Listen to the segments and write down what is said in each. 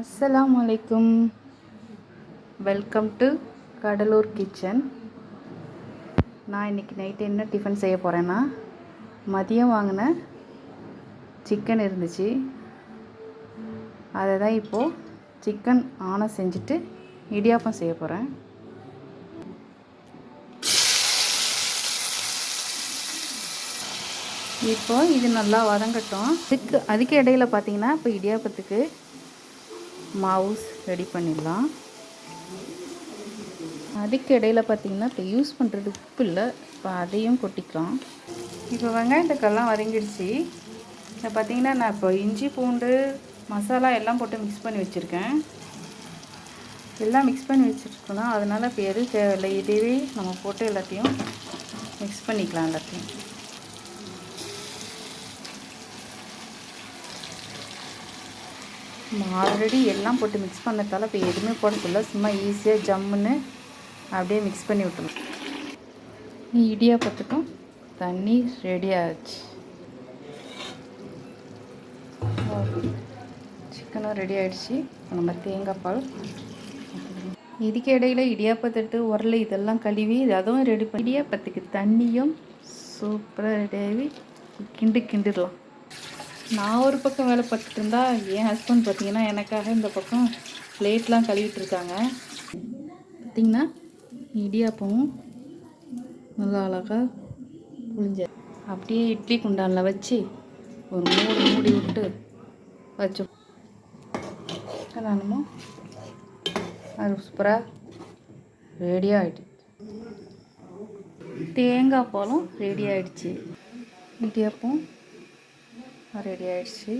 அஸ்ஸலாமு வலைக்கும் welcome to Cuddalore kitchen நான் இன்றைக்கி நைட்டு என்ன டிஃபன் செய்ய போகிறேன்னா மதியம் வாங்கின சிக்கன் இருந்துச்சு. அதை தான் இப்போது சிக்கன் ஆனை செஞ்சுட்டு இடியாப்பம் செய்ய போகிறேன் இப்போ இது நல்லா வதங்கட்டும். அதுக்கு அதுக்கு இடையில பார்த்தீங்கன்னா இப்போ இடியாப்பத்துக்கு மாவுஸ் ரெடி பண்ணிடலாம். அதுக்கு இடையில பார்த்தீங்கன்னா இப்போ யூஸ் பண்ணுறது உப்பு இல்லை. இப்போ அதையும் கொட்டிக்கலாம். இப்போ வெங்காயத்துக்கெல்லாம் வதங்கிடுச்சு. இப்போ பார்த்திங்கன்னா நான் இப்போ இஞ்சி பூண்டு மசாலா எல்லாம் போட்டு மிக்ஸ் பண்ணி வச்சுருக்கேன். எல்லாம் மிக்ஸ் பண்ணி வச்சுருக்கோம் அதனால் இப்போ எதுவும் தேவையில்லை இதுவே நம்ம போட்டு எல்லாத்தையும் மிக்ஸ் பண்ணிக்கலாம் எல்லாத்தையும். ஆல்ரெடி எல்லாம் போட்டு மிக்ஸ் பண்ணதால் இப்போ எதுவுமே போடக்குள்ள சும்மா ஈஸியாக ஜம்முன்னு அப்படியே மிக்ஸ் பண்ணி விட்டுரும் இடியாப்பத்துக்கும் தண்ணி ரெடி ஆச்சு. சிக்கனும் ரெடி ஆகிடுச்சு நம்ம தேங்காய் பால். இதுக்கு இடையில இடியாப்பத்தட்டு உரல் இதெல்லாம் கழுவி அதுவும் ரெடி பண்ணி இடியாப்பத்துக்கு தண்ணியும் சூப்பராக ரெடியாகி கிண்டு கிண்டிடலாம். நான் ஒரு பக்கம் வேலை பார்த்துட்டு இருந்தா என் ஹஸ்பண்ட் பார்த்தீங்கன்னா எனக்காக இந்த பக்கம் பிளேட்லாம் கழுவிட்டு இருக்காங்க பார்த்திங்கன்னா இடியாப்பமும் நல்லா அழகாக புளிஞ்ச அப்படியே இட்லி குண்டானில் வச்சு ஒரு மூடி மூடி விட்டு வச்சு நானுமோ அது சூப்பராக ரெடி ஆகிட்டு தேங்காய் பாலும் ரெடி ஆகிடுச்சு இடியாப்பம் ரெடி ஆயிடுச்சு.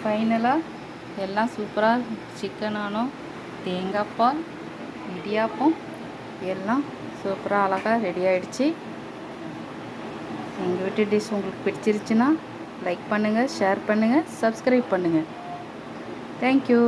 ஃபைனலாக எல்லாம் சூப்பராக சிக்கனானோ தேங்காய் பால் இடியாப்பம் எல்லாம் சூப்பராக அழகாக ரெடி ஆயிடுச்சு. எங்கள் வீட்டு டிஷ் உங்களுக்கு பிடிச்சிருச்சுன்னா லைக் பண்ணுங்கள் ஷேர் பண்ணுங்கள் சப்ஸ்கிரைப் பண்ணுங்கள் தேங்க்யூ